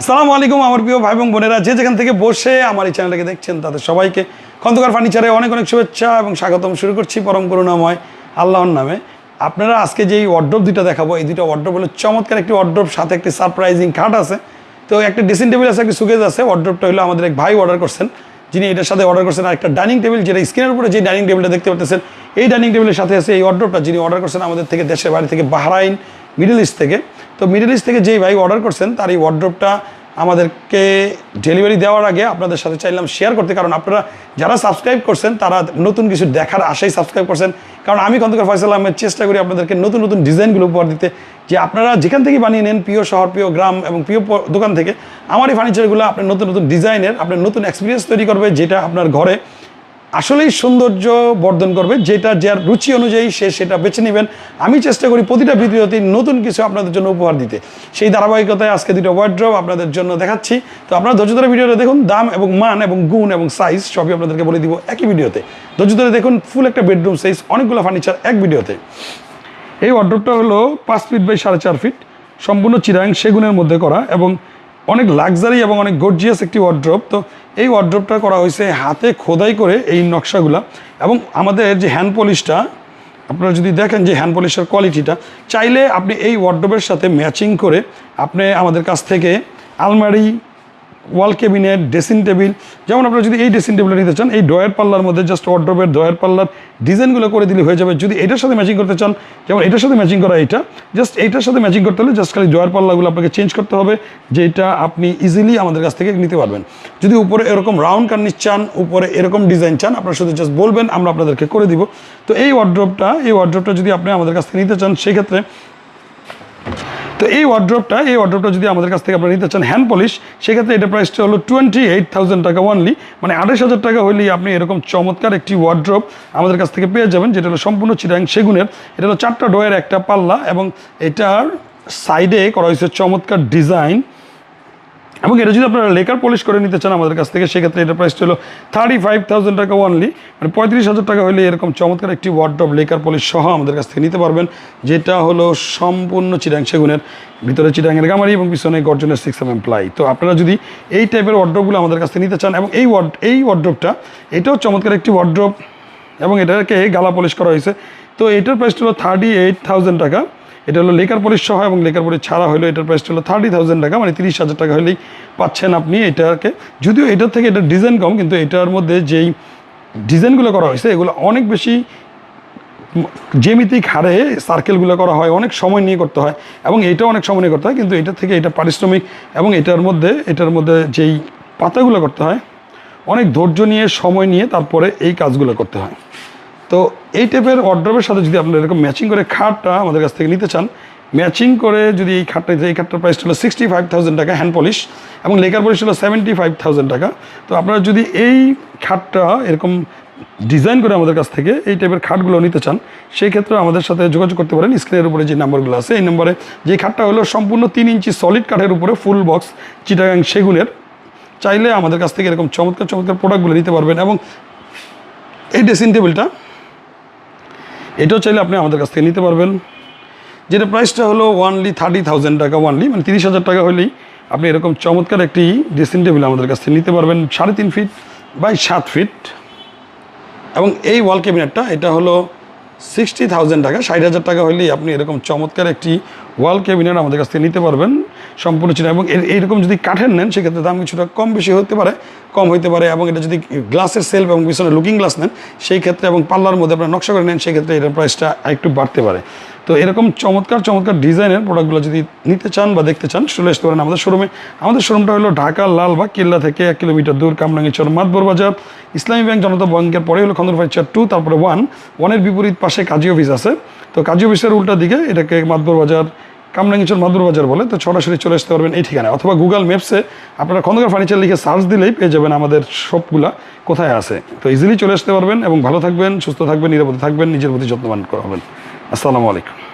আসসালামু আলাইকুম আমার প্রিয় ভাই এবং বোনেরা। যে যেখান থেকে বসে আমার এই চ্যানেলটাকে দেখছেন, তাদের সবাইকে খন্দকার ফার্নিচারে অনেক অনেক শুভেচ্ছা এবং স্বাগতম। শুরু করছি পরম করুণাময় আল্লাহর নামে। আপনারা আজকে যে এই ওয়ার্ড্রপ দুটো দেখাবো, এই দুটো ওয়ার্ড্রপ হলো চমৎকার একটি ওয়ার্ড্রপ সাথে একটি সারপ্রাইজিং খাট আছে। তো একটা ড্রেসিং টেবিল আছে, একটি সুকেজ আছে। ওয়ার্ড্রপটা হলো আমাদের এক ভাই অর্ডার করছেন, যিনি এটার সাথে অর্ডার করছেন আর একটা ডাইনিং টেবিল যেটা স্ক্রিনের উপরে যে ডাইনিং টেবিলটা দেখতে পাচ্ছেন, এই ডাইনিং টেবিলের সাথে আছে এই অর্ডারটা যিনি অর্ডার করছেন আমাদের থেকে, দেশের বাড়ি থেকে, বাহরাইন মিডল ইস্ট থেকে। তো মিডল ইস্ট থেকে যেই ভাই অর্ডার করছেন, তার এই ওয়ার্ড্রপটা আমাদেরকে ডেলিভারি দেওয়ার আগে আপনাদের সাথে চাইলাম শেয়ার করতে। কারণ আপনারা যারা সাবস্ক্রাইব করছেন, তারা নতুন কিছু দেখার আশাই সাবস্ক্রাইব করছেন। কারণ আমি খন্দকার ফয়সাল আহমেদ চেষ্টা করি আপনাদেরকে নতুন নতুন ডিজাইনগুলো উপহার দিতে। যে আপনারা যেখান থেকে বানিয়ে নেন, প্রিয় শহর, প্রিয় গ্রাম এবং প্রিয় দোকান থেকে, আমার এই ফার্নিচারগুলো আপনার নতুন নতুন ডিজাইনের আপনার নতুন এক্সপিরিয়েন্স তৈরি করবে, যেটা আপনার ঘরে আসলেই সৌন্দর্য বর্ধন করবে, যেটা যার রুচি অনুযায়ী সে সেটা বেছে নেবেন। আমি চেষ্টা করি প্রতিটা ভিডিওতে নতুন কিছু আপনাদের জন্য উপহার দিতে। সেই ধারাবাহিকতায় আজকে দুটো ওয়ার্ড্রপ আপনাদের জন্য দেখাচ্ছি। তো আপনারা ধৈর্য ধরে ভিডিওটা দেখুন, দাম এবং মান এবং গুণ এবং সাইজ সবই আপনাদেরকে বলে দিব একই ভিডিওতে। ধৈর্য ধরে দেখুন ফুল একটা বেডরুম সাইজ অনেকগুলো ফার্নিচার এক ভিডিওতে। এই ওয়ার্ড্রপটা হলো পাঁচ ফিট বাই সাড়ে চার ফিট সম্পূর্ণ চিরাং সেগুনের মধ্যে করা এবং অনেক লাক্সারি এবং অনেক গর্জিয়াস একটি ওয়ার্ড্রপ তো এই ওয়ার্ড্রপটা করা হয়েছে হাতে খোদাই করে এই নকশাগুলা। এবং আমাদের যে হ্যান্ড পলিশটা আপনারা যদি দেখেন যে হ্যান্ড পলিশের কোয়ালিটিটা চাইলে আপনি এই ওয়ার্ড্রপের সাথে ম্যাচিং করে আপনি আমাদের কাছ থেকে আলমারি ওয়াল ক্যাবিনেট, ড্রেসিং টেবিল। যেমন আপনারা যদি এই ড্রেসিং টেবিলটা নিতে চান, এই ডয়ার পাল্লার মধ্যে জাস্ট ওয়ার্ড্রপের ডয়ার পাল্লার ডিজাইনগুলো করে দিলে হয়ে যাবে। যদি এটার সাথে ম্যাচিং করতে চান, যেমন এটার সাথে ম্যাচিং করা এটা জাস্ট এইটার সাথে ম্যাচিং করতে হলে জাস্ট খালি ডয়ার পাল্লাগুলো আপনাকে চেঞ্জ করতে হবে, যেটা আপনি ইজিলি আমাদের কাছ থেকে নিতে পারবেন। যদি উপরে এরকম রাউন্ড কার্নিস চান, উপরে এরকম ডিজাইন চান, আপনারা শুধু জাস্ট বলবেন, আমরা আপনাদেরকে করে দিব। তো এই ওয়ার্ড্রপটা এই ওয়ার্ড্রপটা যদি আপনি আমাদের কাছ থেকে নিতে চান, সেক্ষেত্রে তো এই ওয়ার্ড্রপটা এই ওয়ার্ড্রপটা যদি আমাদের কাছ থেকে আপনারা নিতে চান হ্যান্ড পলিশ সেক্ষেত্রে এটা প্রাইসটা হলো টোয়েন্টি এইট থাউজেন্ড টাকা ওয়ানলি মানে আড়াইশ হাজার টাকা হলেই আপনি এরকম চমৎকার একটি ওয়ার্ড্রপ আমাদের কাছ থেকে পেয়ে যাবেন, যেটা হলো সম্পূর্ণ চিরাং সেগুনের। এটা হলো চারটা ডোয়ের একটা পাল্লা এবং এটার সাইডে করা হয়েছে চমৎকার ডিজাইন এবং এটা যদি আপনারা লেকার পলিশ করে নিতে চান আমাদের কাছ থেকে, সেক্ষেত্রে এটা প্রাইসটা হলো থার্টি ফাইভ থাউজেন্ড টাকা ওয়ানলি মানে পঁয়ত্রিশ হাজার টাকা হলে এরকম চমৎকার একটি ওয়ার্ড্রপ লেকার পলিশ সহ আমাদের কাছ থেকে নিতে পারবেন, যেটা হলো সম্পূর্ণ চিরাং সেগুনের, ভিতরে চিরাঙের গামারি এবং পিছনে গর্জনের সিক্স এম প্লাই তো আপনারা যদি এই টাইপের ওয়ার্ড্রপগুলো আমাদের কাছ থেকে নিতে চান, এবং এই ওয়ার্ড এই ওয়ার্ড্রপটা এটাও চমৎকার একটি ওয়ার্ড্রপ এবং এটাকে গালা পলিশ করা হয়েছে। তো এটার প্রাইসটা হলো থার্টি এইট থাউজেন্ড টাকা। এটা হলো লেকার পলিশ সহ এবং লেকার পলিশ ছাড়া হলো এটার প্রাইসটা হলো থার্টি থাউজেন্ড টাকা মানে তিরিশ হাজার টাকা হলেই পাচ্ছেন আপনি এটাকে। যদিও এটার থেকে এটার ডিজাইন কম, কিন্তু এটার মধ্যে যেই ডিজাইনগুলো করা হয়েছে, এগুলো অনেক বেশি জ্যামিতিক হারে সার্কেলগুলো করা হয়, অনেক সময় নিয়ে করতে হয় এবং এটা অনেক সময় নিয়ে করতে হয়, কিন্তু এটার থেকে এটা পারিশ্রমিক এবং এটার মধ্যে এটার মধ্যে যেই পাতাগুলো করতে হয়, অনেক ধৈর্য নিয়ে, সময় নিয়ে তারপরে এই কাজগুলো করতে হয়। তো এই টাইপের অর্ডারের সাথে যদি আপনারা এরকম ম্যাচিং করে খাটটা আমাদের কাছ থেকে নিতে চান ম্যাচিং করে যদি এই খাটটা, এই খাটটার প্রাইস হলো সিক্সটি ফাইভ থাউজেন্ড টাকা হ্যান্ড পলিশ এবং লেকার পলিশ হলো সেভেন্টি ফাইভ থাউজেন্ড টাকা। তো আপনারা যদি এই খাটটা এরকম ডিজাইন করে আমাদের কাছ থেকে এই টাইপের খাটগুলো নিতে চান, সেই ক্ষেত্রে আমাদের সাথে যোগাযোগ করতে পারেন। স্ক্রিনের উপরে যে নাম্বারগুলো আছে, এই নম্বরে যে খাটটা হলো সম্পূর্ণ তিন ইঞ্চি সলিড কাঠের উপরে ফুল বক্স চিটাগাং সেগুনের। চাইলে আমাদের কাছ থেকে এরকম চমৎকার চমৎকার প্রোডাক্টগুলো নিতে পারবেন এবং এই ড্রেসিং টেবিলটা এটাও চাইলে আপনি আমাদের কাছ থেকে নিতে পারবেন। যেটা প্রাইসটা হলো ওয়ানলি থার্টি থাউজেন্ড টাকা ওয়ানলি মানে তিরিশ হাজার টাকা হলেই আপনি এরকম চমৎকার একটি ড্রেসিং টেবিল আমাদের কাছ থেকে নিতে পারবেন, সাড়ে তিন ফিট বাই সাত ফিট এবং এই ওয়াল ক্যাবিনেটটা এটা হলো সিক্সটি থাউজেন্ড টাকা, ষাট হাজার টাকা হলেই আপনি এরকম চমৎকার একটি ওয়াল ক্যাবিনেট আমাদের কাছ থেকে নিতে পারবেন সম্পূর্ণ চিনা। এবং এর- এইরকম যদি কাঠের নেন, সেক্ষেত্রে দাম কিছুটা কম বেশি হতে পারে, কম হতে পারে। এবং এটা যদি গ্লাসের সেলফ এবং পিছনে লুকিং গ্লাস নেন, সেই ক্ষেত্রে এবং পার্লার মধ্যে আপনার নকশা করে নেন সেক্ষেত্রে এটার প্রাইসটা একটু বাড়তে পারে। তো এরকম চমৎকার চমৎকার ডিজাইনের প্রোডাক্টগুলো যদি নিতে চান বা দেখতে চান, চলে আসতে পারেন আমাদের শোরুমে আমাদের শোরুমটা হলো ঢাকা লালবাগ কিল্লা থেকে এক কিলোমিটার দূর কামরাঙ্গিচর মাতবর বাজার। ইসলামী ব্যাংক জনতা ব্যাংকের পরে হলো খন্দর ফাইচার টু তারপরে ওয়ান ওয়ানের বিপরীত পাশে কাজী অফিস আছে। তো কাজী অফিসের উল্টা দিকে এটাকে মাতবর বাজার কামরাঙ্গিচর মাদুর বাজার বলে। তো সরাসরি চলে আসতে পারবেন এই ঠিকানায়। অথবা গুগল ম্যাপসে আপনারা খন্দকার ফার্নিচার লিখে সার্চ দিলেই পেয়ে যাবেন আমাদের শপগুলা কোথায় আছে। তো ইজিলি চলে আসতে পারবেন এবং ভালো থাকবেন, সুস্থ থাকবেন, নিরাপদে থাকবেন, নিজের প্রতি যত্নবান হবেন। আসসালামু আলাইকুম।